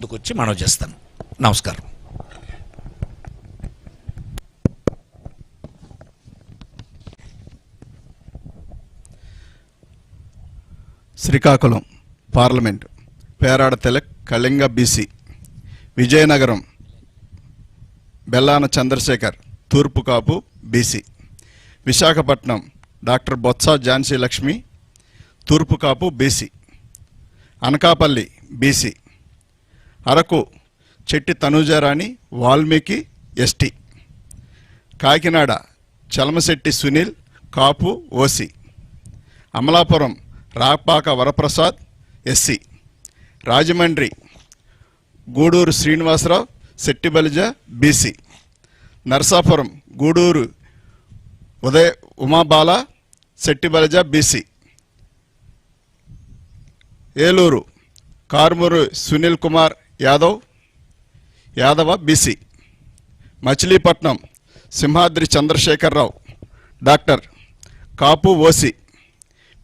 ముందుకొచ్చి మనం చేస్తాను నమస్కారం. శ్రీకాకుళం పార్లమెంట్ పేరాడ తెలక్ కళింగ బీసీ విజయనగరం బెల్లాన చంద్రశేఖర్ తూర్పు కాపు బీసీ విశాఖపట్నం డాక్టర్ బొత్స ఝాన్సీ లక్ష్మి తూర్పు Kapu BC Anakapalli BC Araku Chetti Tanuja Rani Valmiki ST Kakinada Chalamasetti Sunil Kapu OC Amalapuram Rapaka Varaprasad SC Rajahmundry Guduru Srinivasarao Settibalija BC Narasapuram Guduru Udaya Umabala Settibalija BC Eluru Karumuru Sunil Kumar Yadav Yadava BC Machilipatnam Simhadri Chandrasekhararao doctor Kapu OC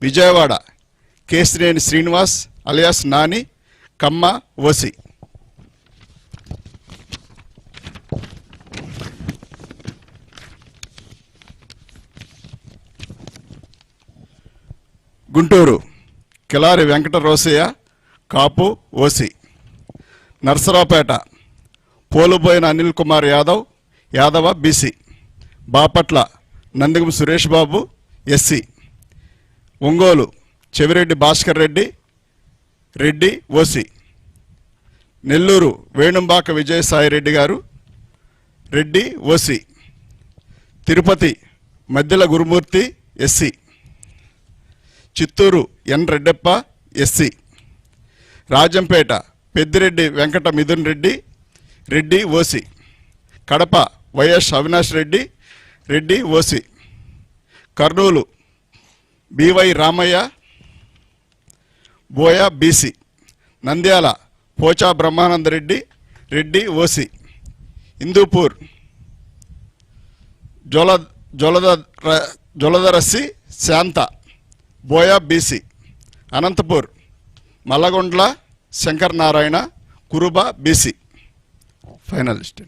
Vijayawada Kesineni Srinivas alias Nani Kamma OC. Guntur Kilari Venkata Rosaiah Kapu OC. Narasaraopet. Poluboina Anil Kumar Yadav Yadava BC. Bapatla Nandigam Suresh Babu SC. Ongole Chevireddy Bhaskar Reddy Reddy OC. Nellore Venumbaka Vijayasai Reddy గారు Reddy OC. Tirupati Maddila Gurumoorthy SC. Chittoor N Reddeppa SC. Rajampet Peddireddy Venkata Mithun Reddy Reddy OC. Kadapa YS Avinash Reddy Reddy OC. Kurnool BY Ramaiah Boya BC. Nandyal Pocha Brahmanandareddy Reddy OC. Hindupur జొల జొలద Joladarasi Shanta Boya BC. Anantapur Mallagondla Shankar Narayana Kuruba BC. Finalist.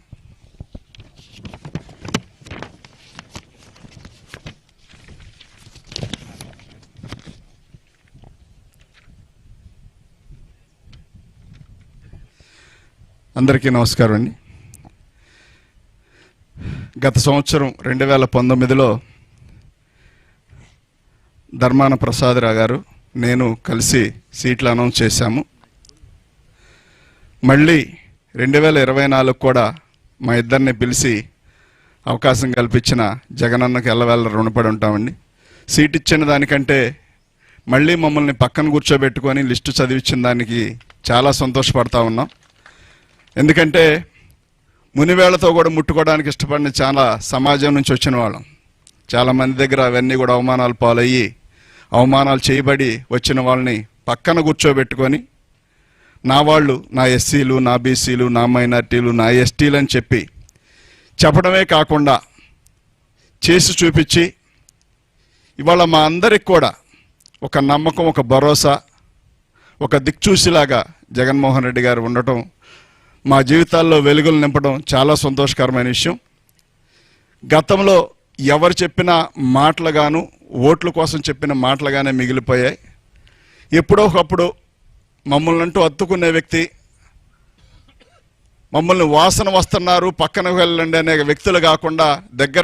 అందరికీ నమస్కారం అండి. గత సంవత్సరం రెండు వేల పంతొమ్మిదిలో ధర్మాన ప్రసాదరావు గారు నేను కలిసి సీట్లు అనౌన్స్ చేశాము. మళ్ళీ రెండు వేల ఇరవై నాలుగు కూడా మా ఇద్దరిని పిలిచి అవకాశం కల్పించిన జగనన్నకి ఎల్లవేళ రుణపడి ఉంటామండి. సీట్ ఇచ్చిన దానికంటే మళ్ళీ మమ్మల్ని పక్కన కూర్చోబెట్టుకొని లిస్టు చదివించిన దానికి చాలా సంతోషపడతా ఉన్నాం. ఎందుకంటే మునివేళ్ళతో కూడా ముట్టుకోవడానికి ఇష్టపడిన చాలా సమాజం నుంచి వచ్చిన వాళ్ళం. చాలా మంది దగ్గర అవన్నీ కూడా అవమానాలు పాలయ్యి అవమానాలు చేయబడి వచ్చిన వాళ్ళని పక్కన కూర్చోబెట్టుకొని నా వాళ్ళు నా ఎస్సీలు నా బీసీలు నా మైనార్టీలు నా ఎస్టీలు అని చెప్పి చెప్పడమే కాకుండా చేసి చూపించి ఇవాళ మా అందరికి కూడా ఒక నమ్మకం ఒక భరోసా ఒక దిక్చూసిలాగా జగన్మోహన్ రెడ్డి గారు ఉండటం మా జీవితాల్లో వెలుగులు నింపడం చాలా సంతోషకరమైన విషయం. గతంలో ఎవరు చెప్పిన మాటలుగాను ఓట్ల కోసం చెప్పిన మాటలుగానే మిగిలిపోయాయి. ఎప్పుడో ఒకప్పుడు మమ్మల్ని అంటూ అత్తుకునే వ్యక్తి మమ్మల్ని వాసన వస్తున్నారు పక్కన వెళ్ళండి అనే వ్యక్తులు కాకుండా దగ్గర